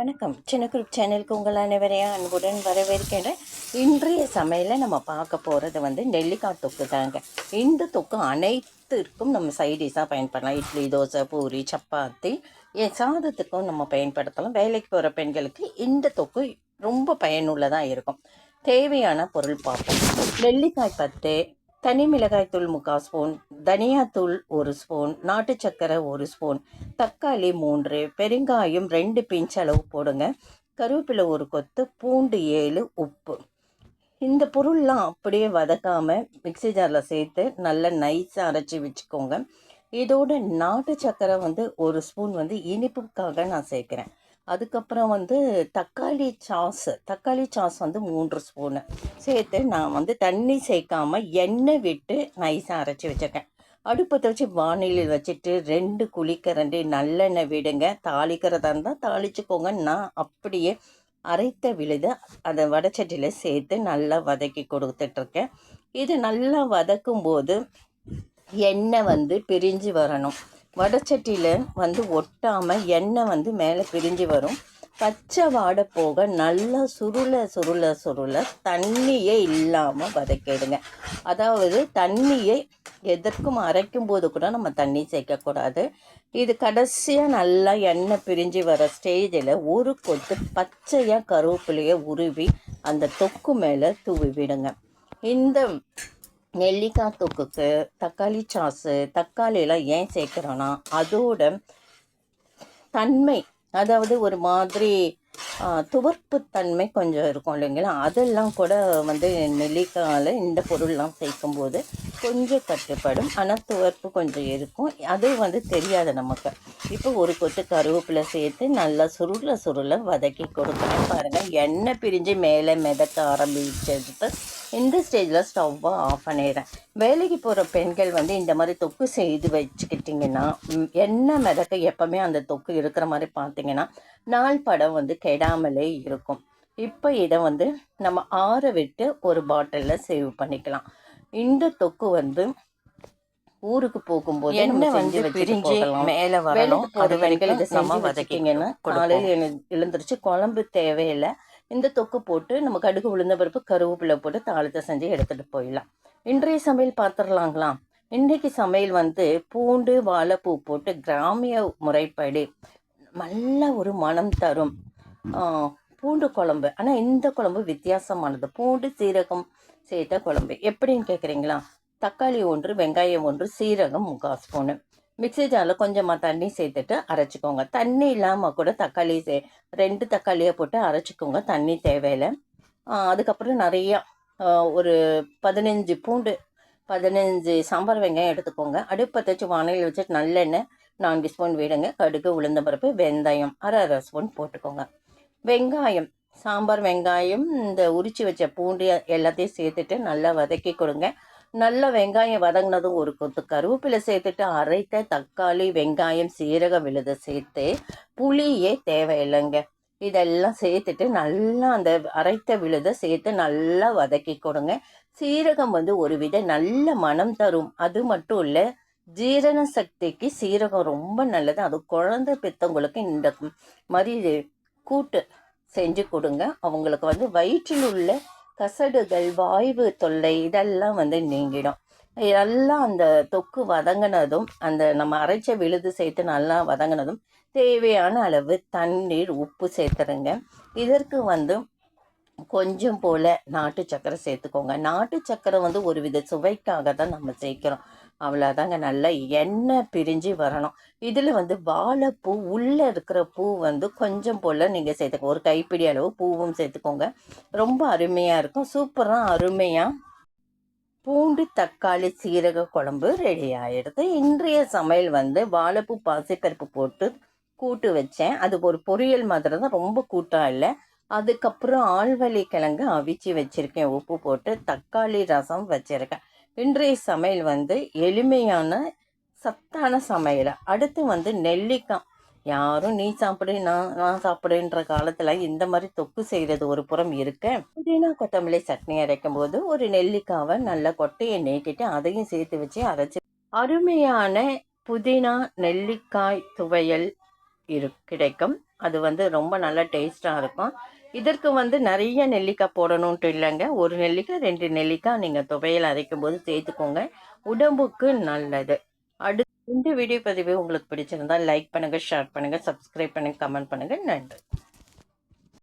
வணக்கம். சின்ன குரூப் சேனலுக்கு உங்கள் அனைவரையும் அன்புடன் வரவேற்கின்றேன். இன்றைய சமையலில் நம்ம பார்க்க போகிறது வந்து நெல்லிக்காய் தொக்கு தாங்க. இந்த தொக்கு அனைத்திற்கும் நம்ம சைடிஷாக பயன்படலாம். இட்லி தோசை பூரி சப்பாத்தி என் சாதத்துக்கும் நம்ம பயன்படுத்தலாம். வேலைக்கு போகிற பெண்களுக்கு இந்த தொக்கு ரொம்ப பயனுள்ளதாக இருக்கும். தேவையான பொருள் பார்ப்போம். நெல்லிக்காய் பத்து தனி மிளகாய்த்தூள் முக்கால் ஸ்பூன் தனியாத்தூள் ஒரு ஸ்பூன் நாட்டு சக்கரை ஒரு ஸ்பூன் தக்காளி மூன்று பெருங்காயம் ரெண்டு பிஞ்ச் அளவு போடுங்க. கருவேப்பிலை ஒரு கொத்து பூண்டு ஏழு உப்பு. இந்த பொருள்லாம் அப்படியே வதக்காமல் மிக்ஸி ஜாரில் சேர்த்து நல்லா நைஸாக அரைச்சி வச்சுக்கோங்க. இதோட நாட்டு சக்கரை வந்து ஒரு ஸ்பூன் வந்து இனிப்புக்காக நான் சேர்க்குறேன். அதுக்கப்புறம் வந்து தக்காளி சாஸ் தக்காளி சாஸ் வந்து மூன்று ஸ்பூனு சேர்த்து நான் வந்து தண்ணி சேர்க்காமல் எண்ணெய் விட்டு நைஸாக அரைச்சி வச்சுருக்கேன். அடுப்பத்தை வச்சு வானிலையில் வச்சுட்டு ரெண்டு குளிக்கரண்டி நல்லெண்ணெய் விடுங்க. தாளிக்கிறதா இருந்தால் தாளிச்சுக்கோங்க. நான் அப்படியே அரைத்த விழுதை அதை வடச்சட்டியில் சேர்த்து நல்லா வதக்கி கொடுத்துட்ருக்கேன். இது நல்லா வதக்கும் போது எண்ணெய் வந்து பிரிஞ்சு வரணும். வடச்சட்டியில் வந்து ஒட்டாமல் எண்ணெய் வந்து மேலே பிரிஞ்சு வரும். பச்சை வாடை போக நல்லா சுருள சுருள சுருள தண்ணியே இல்லாமல் வதக்கிடுங்க. அதாவது தண்ணியை எதற்கும் அரைக்கும் போது கூட நம்ம தண்ணி சேர்க்கக்கூடாது இது கடைசியாக நல்லா எண்ணெய் பிரிஞ்சு வர ஸ்டேஜில் ஒரு கொத்து பச்சையாக கருவேப்பிலையை உருவி அந்த தொக்கு மேலே தூவி விடுங்க. இந்த நெல்லிக்காய் தொக்குக்கு தக்காளி சாஸு தக்காளியெல்லாம் ஏன் சேர்க்குறோன்னா அதோட தன்மை அதாவது ஒரு மாதிரி துவர்ப்பு தன்மை கொஞ்சம் இருக்கும் இல்லைங்களா? அதெல்லாம் கூட வந்து நெல்லிக்காயில் இந்த பொருள்லாம் சேர்க்கும்போது கொஞ்சம் கட்டுப்படும். ஆனால் துவர்ப்பு கொஞ்சம் இருக்கும். அது வந்து தெரியாது நமக்கு. இப்போ ஒரு கொத்து கருவேப்பிலை சேர்த்து நல்லா சுருள சுருள வதக்கி கொடுக்கணும் பாருங்கள் எண்ணெய் பிரிஞ்சு மேலே மிதக்க ஆரம்பிச்சது இந்த ஸ்டேஜில் ஸ்டவ்வை ஆஃப் பண்ணிடுறேன். வேலைக்கு போகிற பெண்கள் வந்து இந்த மாதிரி தொக்கு செய்து வச்சுக்கிட்டிங்கன்னா எண்ணெய் மிதக்க எப்போவுமே அந்த தொக்கு இருக்கிற மாதிரி பார்த்தீங்கன்னா நாள் படம் வந்து கெடாமலே இருக்கும். இப்போ இதை வந்து நம்ம ஆற விட்டு ஒரு பாட்டிலில் சேவ் பண்ணிக்கலாம். இந்த தொக்கு வந்து ஊருக்கு போகும்போது எண்ணெய் வந்து பிரிஞ்சு மேலே வரணும். ஒரு பெண்கள் இதை செஞ்சு வதக்கிங்கன்னா காலையில் எழுந்திரிச்சு குழம்பு தேவையில்லை. இந்த தொக்கு போட்டு நம்ம கடுகு உளுந்த பருப்பு கருவேப்பிலை போட்டு தாளத்தை செஞ்சு எடுத்துகிட்டு போயிடலாம். இன்றைய சமையல் பார்த்துடலாங்களா? இன்றைக்கு சமையல் வந்து பூண்டு வாழைப்பூ போட்டு கிராமிய முறைப்படி நல்ல ஒரு மனம் தரும். பூண்டு குழம்பு. ஆனால் இந்த குழம்பு வித்தியாசமானது. பூண்டு சீரகம் சேர்த்த குழம்பு. எப்படின்னு கேட்குறீங்களா தக்காளி ஒன்று வெங்காயம் ஒன்று சீரகம் முக்கால் ஸ்பூனு. மிக்சி ஜாரில் கொஞ்சமாக தண்ணி சேர்த்துட்டு அரைச்சிக்கோங்க. தண்ணி இல்லாமல் கூட தக்காளி சே ரெண்டு தக்காளியை போட்டு அரைச்சிக்கோங்க. தண்ணி தேவையில்லை. அதுக்கப்புறம் நிறையா ஒரு பதினஞ்சு பூண்டு பதினஞ்சு சாம்பார் வெங்காயம் எடுத்துக்கோங்க. அடுப்பை தச்சு வானையில் வச்சுட்டு நல்லெண்ணெய் நான்கு ஸ்பூன் விடுங்க. கடுகு உளுந்தம்பருப்பு வெந்தயம் அரை அரை ஸ்பூன் போட்டுக்கோங்க. வெங்காயம் சாம்பார் வெங்காயம் இந்த உரிச்சு வச்ச பூண்டு எல்லாத்தையும் சேர்த்துட்டு நல்லா வதக்கி கொடுங்க. நல்ல வெங்காயம் வதங்கினதும் ஒரு கொத்து. கருவேப்பிலை சேர்த்துட்டு அரைத்த தக்காளி வெங்காயம் சீரக விழுத சேர்த்து புளியே தேவையில்லைங்க. இதெல்லாம் சேர்த்துட்டு நல்லா அந்த அரைத்த விழுத சேர்த்து நல்லா வதக்கி கொடுங்க. சீரகம் வந்து ஒரு வித நல்ல மனம் தரும். அது மட்டும் இல்லை ஜீரண சக்திக்கு சீரகம் ரொம்ப நல்லது. அது குழந்தை பெற்றவங்களுக்கு இந்த மாதிரி கூட்டு செஞ்சு கொடுங்க. அவங்களுக்கு வந்து வயிற்றில் உள்ள கசடுகள் வாய்வு தொல்லை இதெல்லாம் வந்து நீங்கிடும். இதெல்லாம் அந்த தொக்கு வதங்கினதும் அந்த நம்ம அரைச்ச விழுது சேர்த்து நல்லா வதங்கினதும் தேவையான அளவு தண்ணீர் உப்பு சேர்த்துருங்க. இதற்கு வந்து கொஞ்சம் போல் நாட்டு சக்கரை சேர்த்துக்கோங்க. நாட்டு சக்கரை வந்து ஒரு வித சுவைக்காக தான் நம்ம சேர்க்குறோம். அவ்வளோதாங்க நல்லா எண்ணெய் பிரிஞ்சு வரணும். இதில் வந்து வாழைப்பூ உள்ளே இருக்கிற பூ வந்து கொஞ்சம் போல் நீங்கள் சேர்த்துக்கோ. ஒரு கைப்பிடி அளவு பூவும் சேர்த்துக்கோங்க. ரொம்ப அருமையாக இருக்கும். சூப்பராக அருமையாக பூண்டு தக்காளி சீரக குழம்பு ரெடி ஆகிடுது இன்றைய சமையல் வந்து வாழைப்பூ பாசிப்பருப்பு போட்டு கூட்டு வச்சேன். அது ஒரு பொரியல் மாதிரி தான். ரொம்ப கூட்டாக இல்லை. அதுக்கப்புறம் ஆழ்வழி கிழங்கு அவிச்சு வச்சுருக்கேன். உப்பு போட்டு தக்காளி ரசம் வச்சுருக்கேன். இன்றைய சமையல் வந்து எளிமையான சத்தான சமையல். அடுத்து வந்து நெல்லிக்காய். யாரும் நீ சாப்பிடு நான் நான் சாப்பிடுன்ற காலத்தில் இந்த மாதிரி தொக்கு செய்கிறது ஒரு புறம் இருக்க. புதினா கொத்தமல்லி சட்னி அரைக்கும் போது ஒரு நெல்லிக்காவை நல்ல கொட்டையை நீக்கிட்டு அதையும் சேர்த்து வச்சு அரைச்சி. அருமையான புதினா நெல்லிக்காய் துவையல் இரு கிடைக்கும். அது வந்து ரொம்ப நல்லா டேஸ்ட்டாக இருக்கும். இதற்கு வந்து நிறைய நெல்லிக்காய் போடணுன்ட்டு இல்லைங்க. ஒரு நெல்லிக்காய் ரெண்டு நெல்லிக்காய் நீங்கள் துவையல் அரைக்கும் போது சேர்த்துக்கோங்க. உடம்புக்கு நல்லது. அடுத்து இந்த வீடியோ பதிவு உங்களுக்கு பிடிச்சிருந்தா லைக் பண்ணுங்கள் ஷேர் பண்ணுங்கள் சப்ஸ்கிரைப் பண்ணுங்கள் கமெண்ட் பண்ணுங்கள் நன்றி.